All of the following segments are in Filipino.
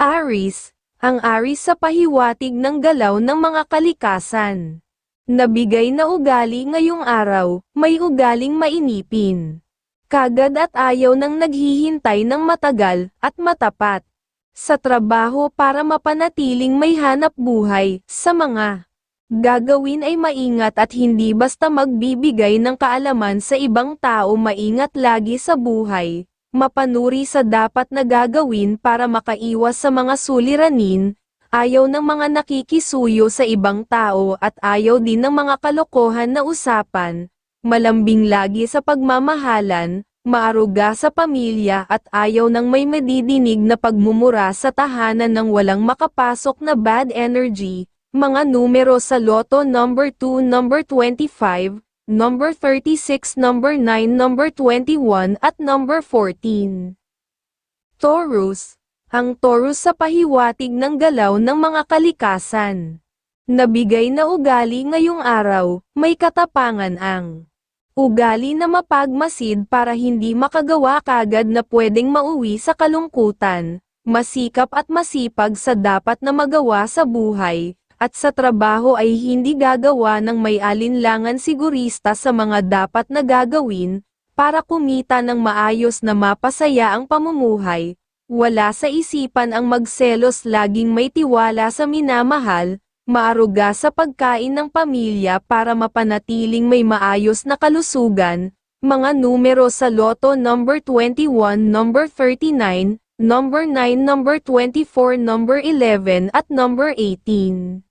Aris, ang Aris sa pahiwatig ng galaw ng mga kalikasan. Nabigay na ugali ngayong araw, may ugaling mainipin. Kagad at ayaw ng naghihintay ng matagal, at matapat. Sa trabaho para mapanatiling may hanap buhay, sa mga gagawin ay maingat at hindi basta magbibigay ng kaalaman sa ibang tao maingat lagi sa buhay, mapanuri sa dapat na gagawin para makaiwas sa mga suliranin, ayaw ng mga nakikisuyo sa ibang tao at ayaw din ng mga kalokohan na usapan, malambing lagi sa pagmamahalan, maaruga sa pamilya at ayaw ng may madidinig na pagmumura sa tahanan ng walang makapasok na bad energy, mga numero sa loto number 2 number 25, number 36 number 9 number 21 at number 14. Taurus, ang Taurus sa pahiwatig ng galaw ng mga kalikasan. Nabigay na ugali ngayong araw, may katapangan ang ugali na mapagmasid para hindi makagawa kagad na pwedeng mauwi sa kalungkutan, masikap at masipag sa dapat na magawa sa buhay, at sa trabaho ay hindi gagawa ng may alinlangan sigurista sa mga dapat na gagawin, para kumita ng maayos na mapasaya ang pamumuhay, wala sa isipan ang magselos laging may tiwala sa minamahal, maaruga sa pagkain ng pamilya para mapanatiling may maayos na kalusugan, mga numero sa loto number 21 number 39, number 9 number 24 number 11 at number 18.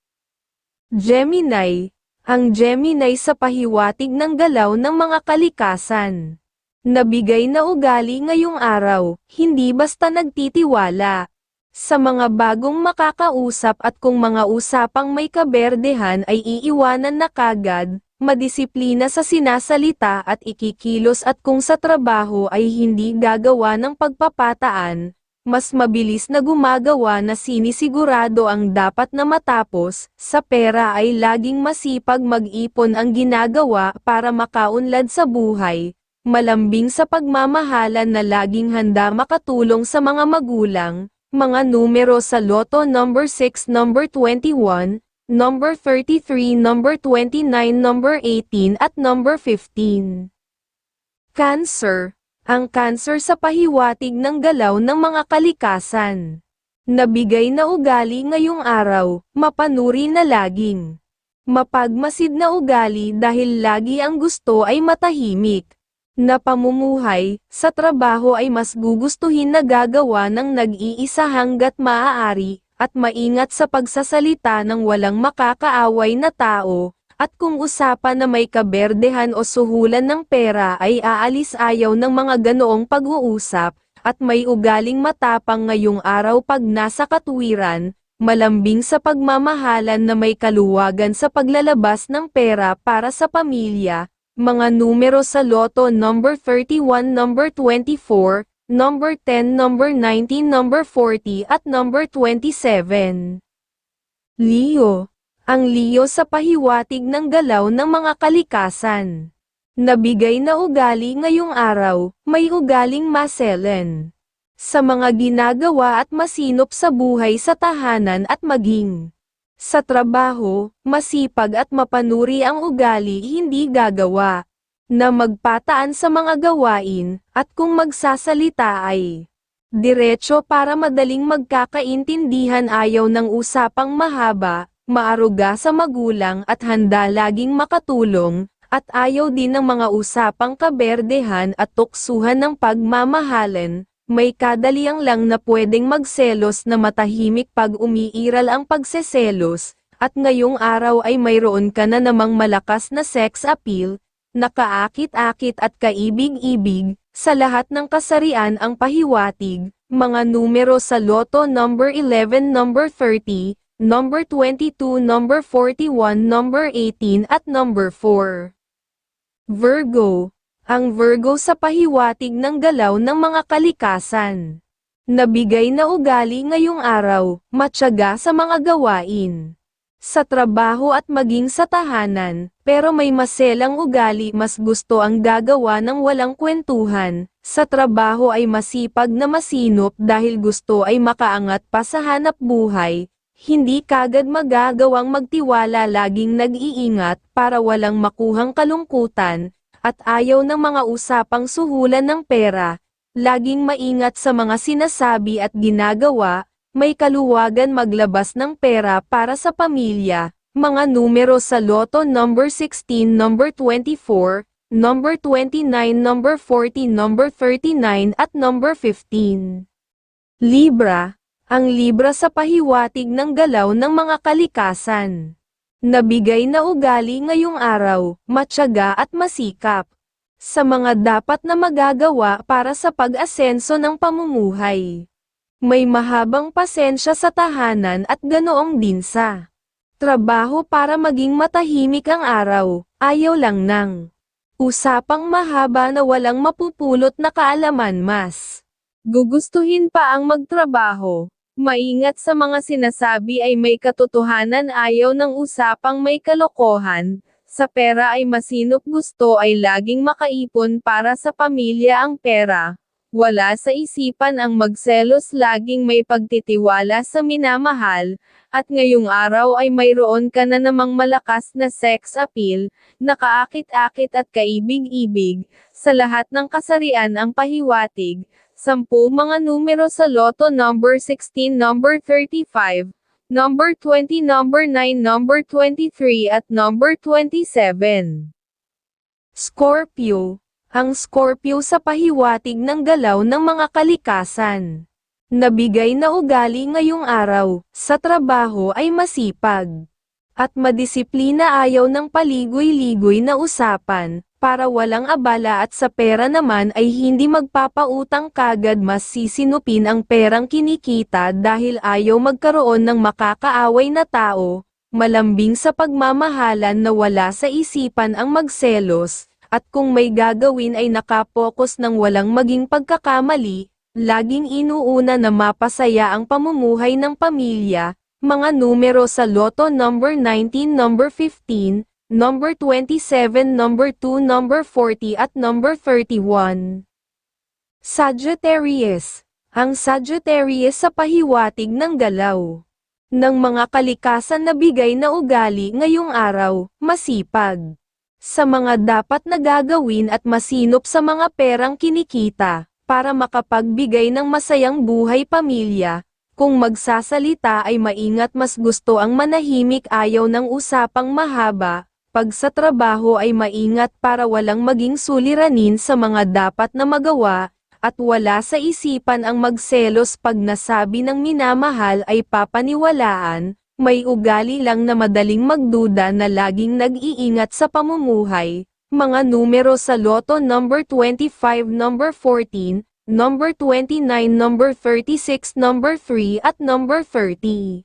Gemini, ang Gemini sa pahiwatig ng galaw ng mga kalikasan. Nabigay na ugali ngayong araw, hindi basta nagtitiwala. Sa mga bagong makakausap at kung mga usapang may kaberdehan ay iiwanan na kagad, madisiplina sa sinasalita at ikikilos at kung sa trabaho ay hindi gagawa ng pagpapataan, mas mabilis na gumagawa na sinisigurado ang dapat na matapos, sa pera ay laging masipag mag-ipon ang ginagawa para makaunlad sa buhay, malambing sa pagmamahalan na laging handa makatulong sa mga magulang, mga numero sa loto number 6 number 21, number 33 number 29 number 18 at number 15. Cancer ang cancer sa pahiwatig ng galaw ng mga kalikasan. Nabigay na ugali ngayong araw, mapanuri na laging. Mapagmasid na ugali dahil lagi ang gusto ay matahimik. Na pamumuhay, sa trabaho ay mas gugustuhin na gagawa ng nag-iisa hanggat maaari, at maingat sa pagsasalita ng walang makakaaway na tao, at kung usapan na may kaberdehan o suhulan ng pera ay aalis ayaw ng mga ganoong pag-uusap, at may ugaling matapang ngayong araw pag nasa katuwiran, malambing sa pagmamahalan na may kaluwagan sa paglalabas ng pera para sa pamilya, mga numero sa loto number 31 number 24, number 10 number 19 number 40 at number 27. Leo ang Leo sa pahiwatig ng galaw ng mga kalikasan. Nabigay na ugali ngayong araw, may ugaling maselen. Sa mga ginagawa at masinop sa buhay sa tahanan at maging sa trabaho, masipag at mapanuri ang ugali hindi gagawa na magpataan sa mga gawain, at kung magsasalita ay diretso para madaling magkakaintindihan ayaw ng usapang mahaba, maaruga sa magulang at handa laging makatulong, at ayaw din ng mga usapang kaberdehan at tuksuhan ng pagmamahalan, may kadaliang lang na pwedeng magselos na matahimik pag umiiral ang pagseselos, at ngayong araw ay mayroon ka na namang malakas na sex appeal, nakaakit-akit at kaibig-ibig, sa lahat ng kasarian ang pahiwatig, mga numero sa loto number 11 number 30, number 22, number 41, number 18 at number 4. Virgo, ang Virgo sa pahiwatig ng galaw ng mga kalikasan. Nabigay na ugali ngayong araw, matyaga sa mga gawain. sa trabaho at maging sa tahanan, pero may maselang ugali mas gusto ang gagawa ng walang kwentuhan, sa trabaho ay masipag na masinop dahil gusto ay makaangat pa sa hanap buhay, hindi kagad magagawang magtiwala laging nag-iingat para walang makuhang kalungkutan, at ayaw ng mga usapang suhulan ng pera, laging maingat sa mga sinasabi at ginagawa, may kaluwagan maglabas ng pera para sa pamilya, mga numero sa loto number 16, number 24, number 29, number 40, number 39 at number 15. Libra, ang Libra sa pahiwatig ng galaw ng mga kalikasan. Nabigay na ugali ngayong araw, matyaga at masikap. Sa mga dapat na magagawa para sa pag-asenso ng pamumuhay. May mahabang pasensya sa tahanan at ganoong din sa trabaho para maging matahimik ang araw, ayaw lang ng usapang mahaba na walang mapupulot na kaalaman mas. Gugustuhin pa ang magtrabaho. Maingat sa mga sinasabi ay may katotohanan ayaw ng usapang may kalokohan, sa pera ay masinop gusto ay laging makaipon para sa pamilya ang pera. Wala sa isipan ang magselos laging may pagtitiwala sa minamahal, at ngayong araw ay mayroon ka na namang malakas na sex appeal, nakaakit-akit at kaibig-ibig, sa lahat ng kasarian ang pahiwatig, sampu mga numero sa loto number 16 number 35, number 20 number 9 number 23 at number 27. Scorpio ang Scorpio sa pahiwatig ng galaw ng mga kalikasan. Nabigay na ugali ngayong araw, sa trabaho ay masipag. At madisiplina ayaw ng paligoy-ligoy na usapan, para walang abala at sa pera naman ay hindi magpapautang kagad mas sisinupin ang perang kinikita dahil ayaw magkaroon ng makakaaway na tao, malambing sa pagmamahalan na wala sa isipan ang magselos, at kung may gagawin ay nakapokus ng walang maging pagkakamali, laging inuuna na mapasaya ang pamumuhay ng pamilya, mga numero sa loto number 19, number 15, number 27, number 2, number 40 at number 31. Sagittarius Ang Sagittarius sa pahiwatig ng galaw ng mga kalikasan na bigay na ugali ngayong araw, masipag sa mga dapat na gagawin at masinop sa mga perang kinikita, para makapagbigay ng masayang buhay pamilya. Kung magsasalita ay maingat mas gusto ang manahimik ayaw ng usapang mahaba, pag sa trabaho ay maingat para walang maging suliranin sa mga dapat na magawa, at wala sa isipan ang magselos pag nasabi ng minamahal ay papaniwalaan, may ugali lang na madaling magduda na laging nag-iingat sa pamumuhay, mga numero sa loto number 25, number 14, number 29, number 36, number 3 at number 30.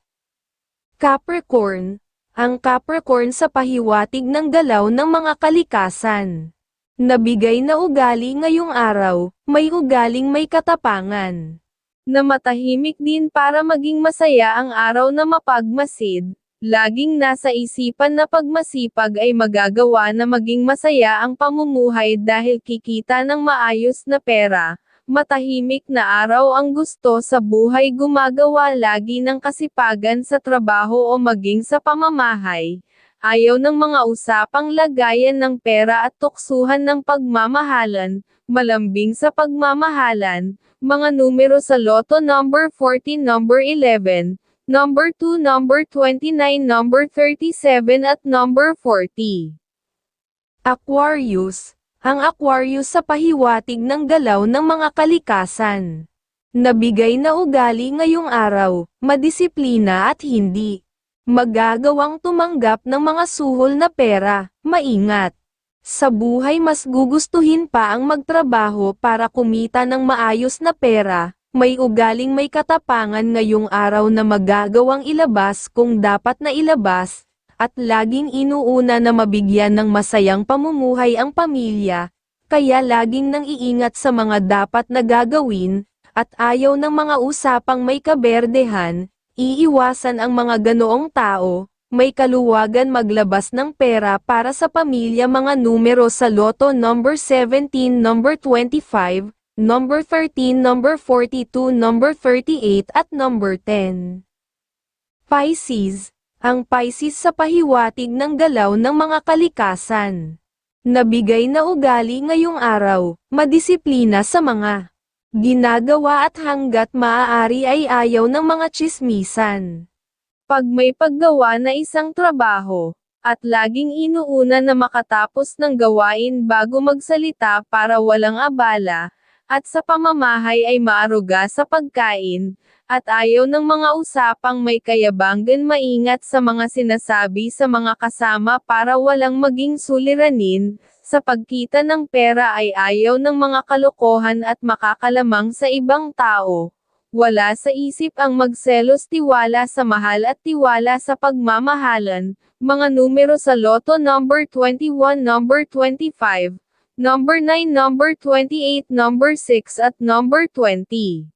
Capricorn, ang Capricorn sa pahiwatig ng galaw ng mga kalikasan. Nabigay na ugali ngayong araw, may ugaling may katapangan na matahimik din para maging masaya ang araw na mapagmasid, laging nasa isipan na pagmasipag ay magagawa na maging masaya ang pamumuhay dahil kikita ng maayos na pera. Matahimik na araw ang gusto sa buhay gumagawa lagi ng kasipagan sa trabaho o maging sa pamamahay. Ayaw ng mga usapang lagayan ng pera at tuksuhan ng pagmamahalan, malambing sa pagmamahalan, mga numero sa loto number 14 number 11, number 2 number 29 number 37 at number 40. Aquarius, ang Aquarius sa pahiwatig ng galaw ng mga kalikasan. Nabigay na ugali ngayong araw, madisiplina at hindi magagawang tumanggap ng mga suhol na pera, maingat. Sa buhay mas gugustuhin pa ang magtrabaho para kumita ng maayos na pera, may ugaling may katapangan ngayong araw na magagawang ilabas kung dapat na ilabas, at laging inuuna na mabigyan ng masayang pamumuhay ang pamilya, kaya laging nang iingat sa mga dapat na gagawin, at ayaw ng mga usapang may kaberdehan, iiwasan ang mga ganoong tao, may kaluwagan maglabas ng pera para sa pamilya mga numero sa loto number 17, number 25, number 13, number 42, number 38 at number 10. Pisces, ang Pisces sa pahiwatig ng galaw ng mga kalikasan. Nabigay na ugali ngayong araw, madisiplina sa mga ginagawa at hanggat maaari ay ayaw ng mga chismisan. Pag may paggawa na isang trabaho, at laging inuuna na makatapos ng gawain bago magsalita para walang abala, at sa pamamahay ay maaruga sa pagkain, at ayaw ng mga usapang may kayabanggan maingat sa mga sinasabi sa mga kasama para walang maging suliranin, sa pagkita ng pera ay ayaw ng mga kalokohan at makakalamang sa ibang tao. Wala sa isip ang magselos tiwala sa mahal at tiwala sa pagmamahalan, mga numero sa loto number 21 number 25, number 9 number 28 number 6 at number 20.